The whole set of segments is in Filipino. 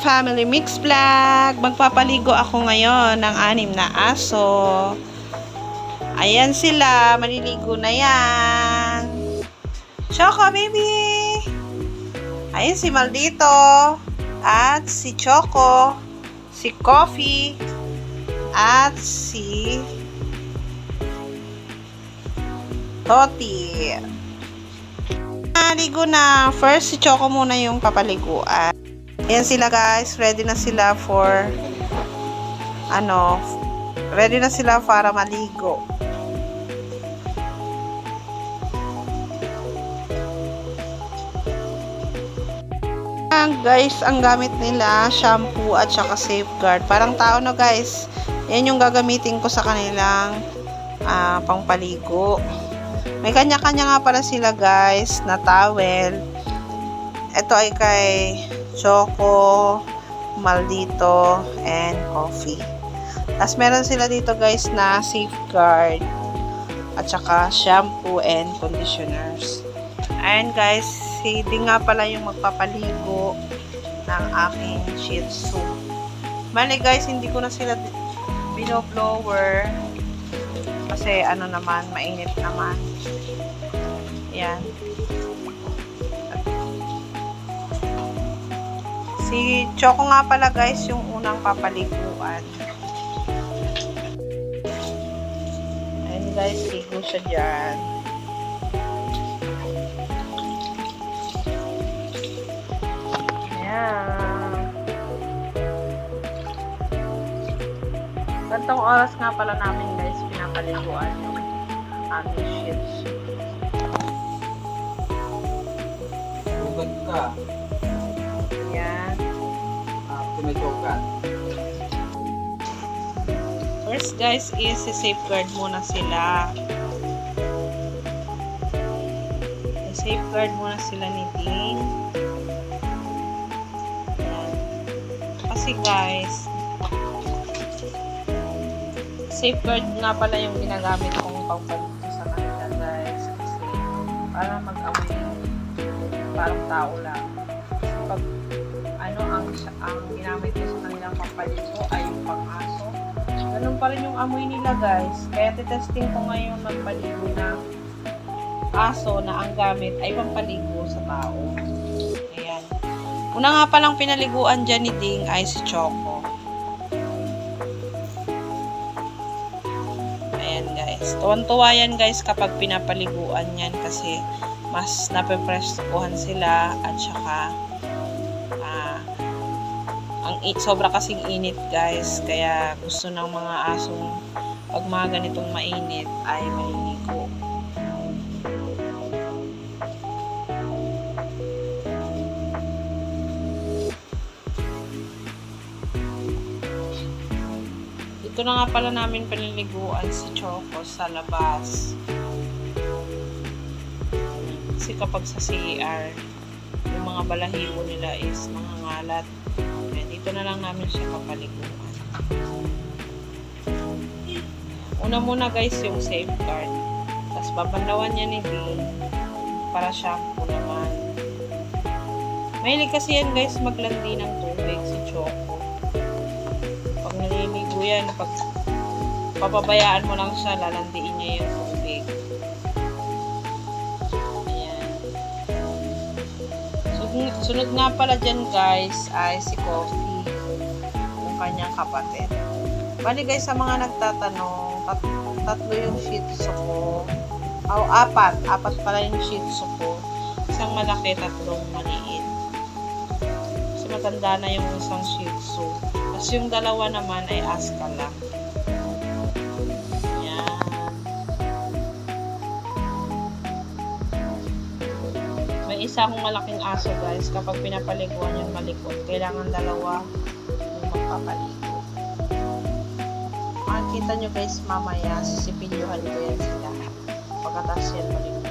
Family Mix Vlog. Magpapaligo ako ngayon ng anim na aso. Ayan sila. Maliligo na yan. Choco, baby! Ayan si Maldito. At si Choco. Si Coffee. At si Toti. Naligo na. First, si Choco muna yung papaliguan. Ayan sila guys. Ready na sila for ano, ready na sila para maligo. Ang guys, ang gamit nila, shampoo at saka safeguard. Parang tao no guys. Yan yung gagamitin ko sa kanilang ah, pangpaligo. May kanya-kanya nga pala sila guys na towel. Ito ay kay Choco, Maldito, and Coffee. Tapos meron sila dito guys na safeguard at saka shampoo and conditioners. Ayan guys, hindi nga pala yung magpapaligo ng aking shih tzu. Bali guys, hindi ko na sila binoblower kasi ano naman, mainit naman. Yan. Si Choco nga pala guys, yung unang papaliguan. Ayan guys, ligo siya dyan. Ayan. Gantong oras nga pala namin pinapaliguan yung aming shih tzu. Sugat ka. Ah, pinasugat. First guys is safeguard muna sila. Safeguard muna sila ni. Ayan. Kasi guys, safeguard nga pala yung ginagamit kong pangpalito sa kanila guys. Kasi para mag-amoy parang tao lang. Pag ano ang ang ginamit ko sa kanilang pampalito ay yung pang-aso. Ganun pa rin yung amoy nila guys. Kaya titesting ko ngayon magpaligo ng aso na ang gamit ay pampaligo sa tao. Ayan. Una nga palang pinaliguan dyan ni Ding ay si Choco. Tuwan-tuwa yan guys kapag pinapaliguan yan kasi mas napeprestukuhan sila at saka ah, ang sobra kasing init guys. Kaya gusto ng mga asong pag mga ganitong mainit ay maliligo ito na nga pala namin paliliguan si Choco sa labas kasi kapag sa CR yung mga balahibo nila is mga ngalat kaya dito na lang namin siya papaliguan. Una muna guys yung safeguard. Tapos babanlawan niya ni Dean para shampoo naman. Mahilig kasi yan guys maglandi ng tubig si Choco. Naliligo yan, pag papabayaan mo lang siya, lalandiin niya yung tubig. Ayan. Sunod, sunod nga pala dyan guys ay si Coffee. Yung kanyang kapatid. Bali guys sa mga nagtatanong, tat tatlo yung shih tzu ko. O apat. Apat pala yung shih tzu ko. Isang malaki, tatlong maliit. Kasi matanda na yung isang shih tzu. Tapos yung dalawa naman ay aska lang. May isa akong malaking aso guys. Kapag pinapaliguan yung malikot, kailangan dalawa yung magpapaligo. Makikita nyo guys mamaya, sisipinyohan ko yan sila. Pagkatas yan maliguan.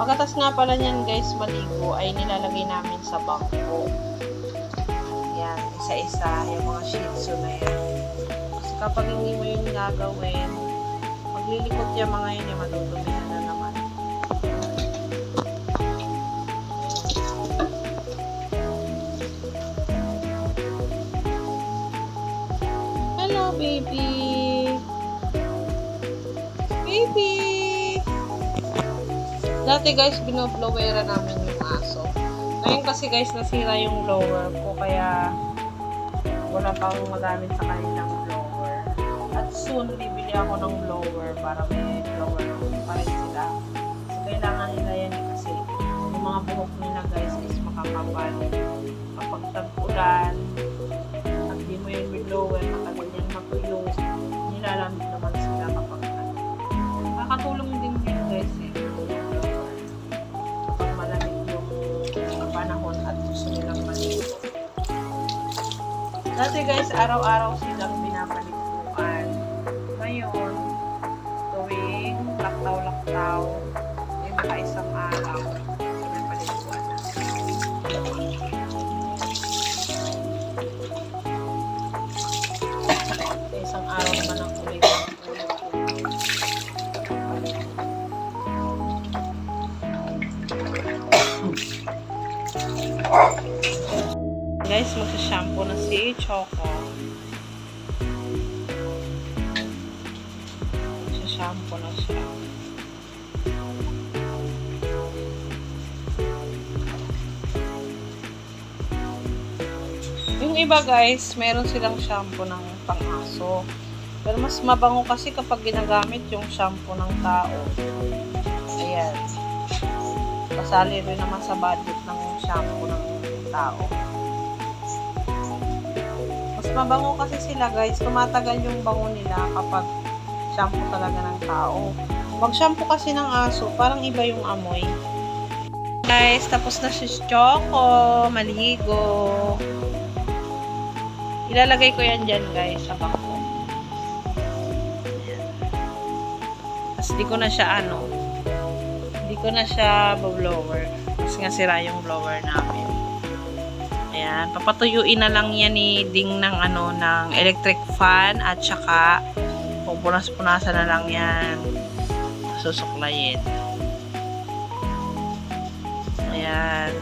Pagkatas nga pala niyan guys maligo ay nilalagay namin sa bangko. Yan, isa-isa yung mga shih tzu na yan. Kasi kapag hindi mo yun gagawin, maglilikot yung mga yun, eh, matutumihan Dati guys, binoblowera namin yung aso. Ngayon kasi guys, nasira yung blower ko, kaya wala pang magamit sa kanilang blower. At soon, bibili ako ng blower para may blower pa rin araw-araw Yung iba guys, meron silang shampoo ng pang-aso. Pero mas mabango kasi kapag ginagamit yung shampoo ng tao. Ayan. Kasali rin naman sa budget ng shampoo ng tao. Mas mabango kasi sila guys. Tumatagal yung bango nila kapag shampoo talaga ng tao. Pag shampoo kasi ng aso, parang iba yung amoy. Guys, tapos na si Choco. Maligo. Ilalagay ko yan dyan guys sa bangko. Tapos di ko na siya ano. Di ko na siya blower. Kasi nga sira yung blower namin. Ayan, papatuyuin na lang yan ni Ding ng ano, ng electric fan at saka pupunas-punasan na lang yan. Susuklayin. Ayan.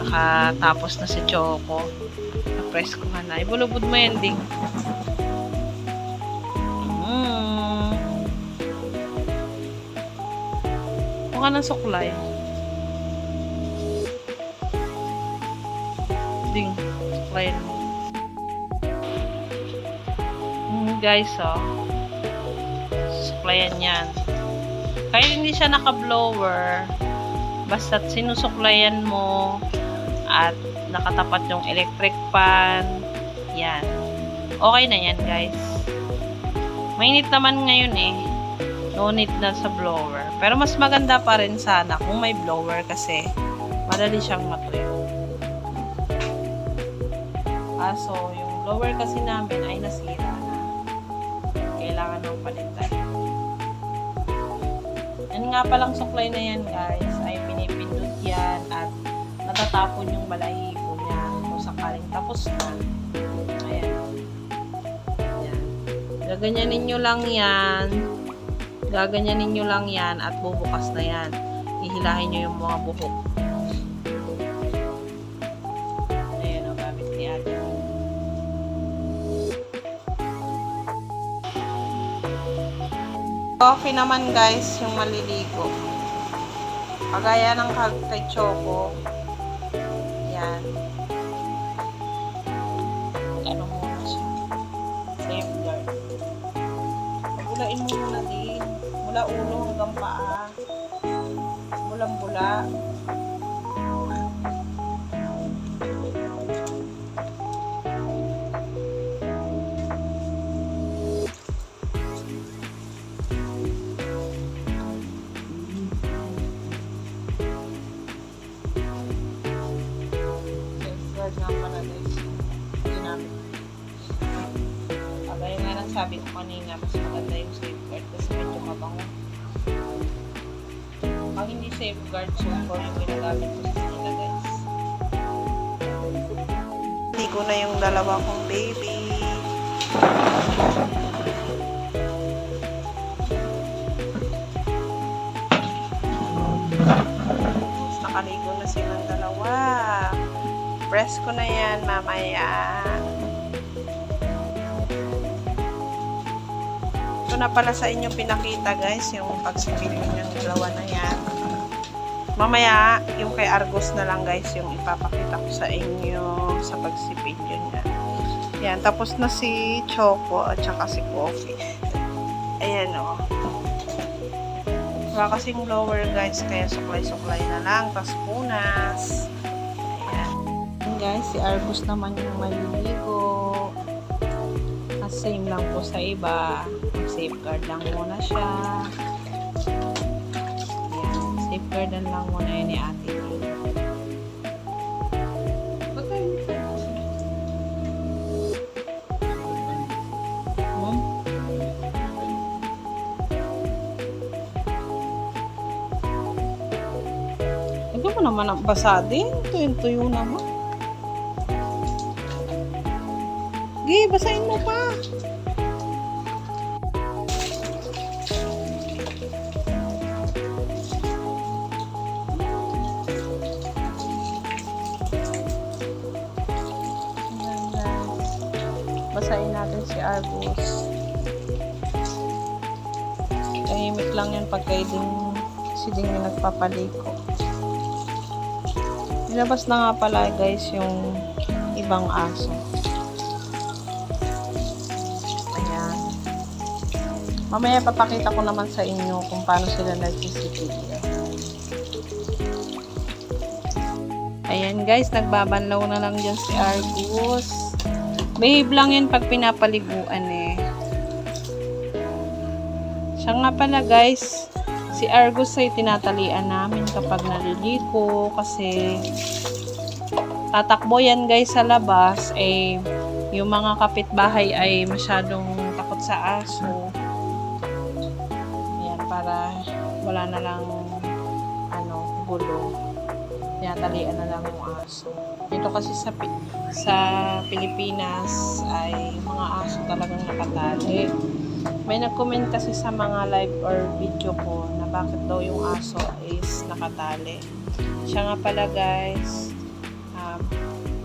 Nakatapos na si Choco. Nga na. Ibulubod mo yan, Ding. Mm. Mukha ng suklay. Ding, suklayin mo. Mm, guys, oh. Suklayan yan. Kahit hindi siya naka-blower, basta sinusuklayan mo at nakatapat yung electric fan, yan. Okay na yan, guys. Mainit naman ngayon eh. No need na sa blower. Pero mas maganda pa rin sana kung may blower kasi madali siyang matuyo. Kaso, yung blower kasi namin ay nasira na. Kailangan ng palitan. Yan nga palang suklay na yan guys, natatapon yung balahibo niya kung sakaling tapos na. Ayan. Ayan. Gaganyanin nyo lang yan. Gaganyanin nyo lang yan at bubukas na yan. Hihilahin nyo yung mga buhok. Ayan o, gamit ni ate. Coffee naman guys, yung maliligo. Kagaya ng kay Choco. Yan. Ano muna siya. Safeguard. Bulain mo muna din. Mula ulo hanggang paa. Bulang-bula. Safeguard nga pala guys. Ginamit. Kagaya nga ng sabi ko kanina, mas maganda yung safeguard kasi medyo mabango. Pag hindi safeguard, super yung ginagamit ko sa kanila guys. Hindi ko na yung dalawa kong baby. Nakaligo na silang dalawa. Press ko na yan mamaya. Ito na pala sa inyo pinakita guys, yung pagsipilyo ng dalawa na yan. Mamaya, yung kay Argos na lang guys, yung ipapakita ko sa inyo sa pagsipilyo niya. Yan, tapos na si Choco at saka si Coffee. Ayan o. Wala kasing blower guys, kaya suklay-suklay na lang. Tapos punas. Guys, si Argus naman yung maliligo. Same lang po sa iba. Safeguard lang muna siya. Ayan, safeguardan lang muna yun ni ate. Hmm? Hindi mo naman ang basa din. Tuyo-tuyo naman. Gi, basahin mo pa. Basahin natin si Argus. Tahimik lang yan pag kayo din si Ding yung nagpapaliko. Nilabas na nga pala guys yung ibang aso. Mamaya papakita ko naman sa inyo kung paano sila nagsisipilyo. Ayan guys, nagbabanlaw na lang dyan si Argus. Behave lang yan pag pinapaliguan eh. Siya nga pala guys, si Argus ay tinatalian namin kapag naliligo kasi tatakbo yan guys sa labas eh yung mga kapitbahay ay masyadong takot sa aso. Para wala na lang ano, gulo. Tinatalian na lang yung aso. Dito kasi sa sa Pilipinas ay mga aso talagang nakatali. May nag-comment kasi sa mga live or video ko na bakit daw yung aso is nakatali. Siya nga pala guys, um,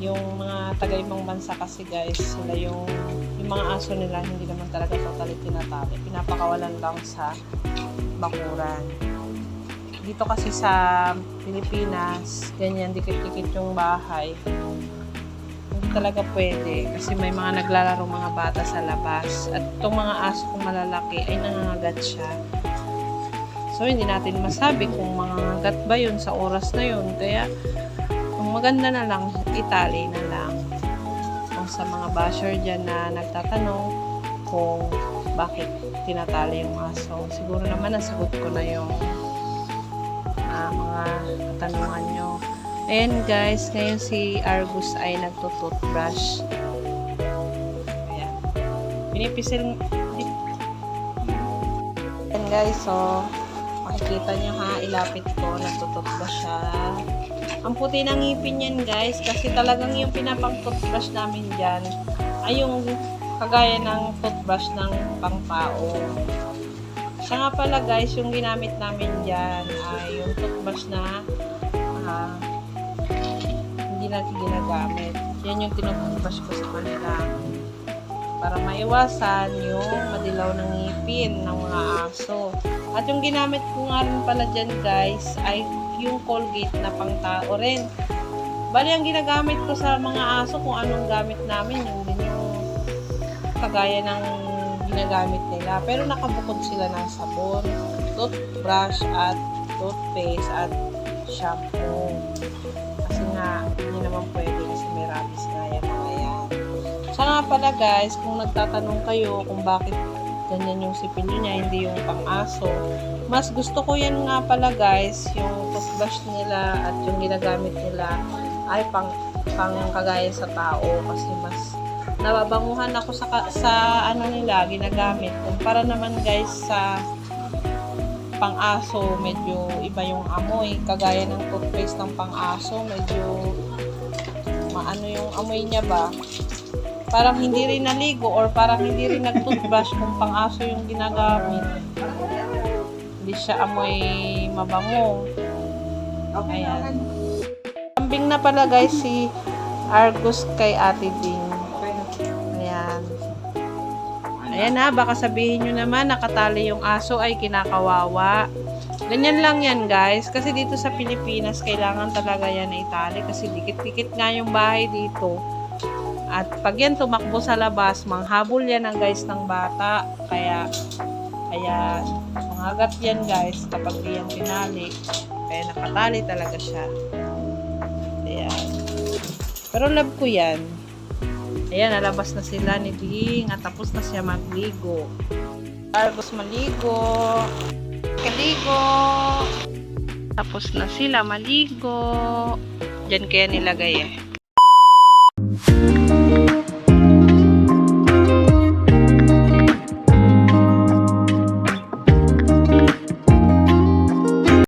yung mga taga-ibang bansa kasi guys, sila yung, yung mga aso nila hindi naman talaga totally tinatali. Pinapakawalan lang sa bakuran. Dito kasi sa Pilipinas, ganyan, dikit-dikit yung bahay. Hindi talaga pwede kasi may mga naglalaro mga bata sa labas. At itong mga aso kung malalaki ay nangangagat siya. So, hindi natin masabi kung mangangagat ba yun sa oras na yun. Kaya, kung maganda na lang, itali na lang. Kung sa mga basher dyan na nagtatanong kung bakit tinatali yung aso. Siguro naman nasagot ko na yung ah, mga tanungan nyo. Ayan guys, ngayon si Argus ay nagtutoothbrush. Ayan. Pinipisil... Ayan guys, so makikita nyo ha, ilapit ko, nagtutoothbrush siya. Ang puti ng ngipin yan guys, kasi talagang yung pinapang-toothbrush namin dyan ay yung kagaya ng toothbrush ng pangpao. Siya nga pala guys, yung ginamit namin dyan ay yung toothbrush na ah, hindi natin ginagamit. Yan yung tinutoothbrush ko sa kanila. Para maiwasan yung madilaw ng ngipin ng mga aso. At yung ginamit ko nga rin pala dyan guys ay yung Colgate na pangtao rin. Bali, ang ginagamit ko sa mga aso kung anong gamit namin, yung kagaya ng ginagamit nila. Pero nakabukod sila ng sabon, toothbrush at toothpaste at shampoo. Kasi nga, hindi naman pwede kasi may rabies nga yan mga nga pala guys, kung nagtatanong kayo kung bakit ganyan yung sipilyo niya, hindi yung pang-aso. Mas gusto ko yan nga pala guys, yung toothbrush nila at yung ginagamit nila ay pang, pang kagaya sa tao kasi mas nababanguhan ako sa sa ano nila ginagamit kumpara naman guys sa pang-aso medyo iba yung amoy. Kagaya ng toothpaste ng pang-aso medyo maano yung amoy niya ba. Parang hindi rin naligo or parang hindi rin nag-toothbrush kung pang-aso yung ginagamit. Hindi siya amoy mabango. Ayan. kambing na pala guys si Argus kay Ate Ding Ayan. Na, baka sabihin nyo naman nakatali yung aso ay kinakawawa. Ganyan lang yan guys. Kasi dito sa Pilipinas, kailangan talaga yan na itali. Kasi dikit-dikit nga yung bahay dito. At pag yan tumakbo sa labas, manghabol yan ang guys ng bata. Kaya, kaya, mangagat yan guys kapag di yan tinali. Kaya nakatali talaga siya. Ayan. Pero love ko yan. Ayan, nalabas na sila ni Ding at tapos na siya magligo. Argos maligo. Kaligo. Tapos na sila maligo. Diyan kaya nilagay eh.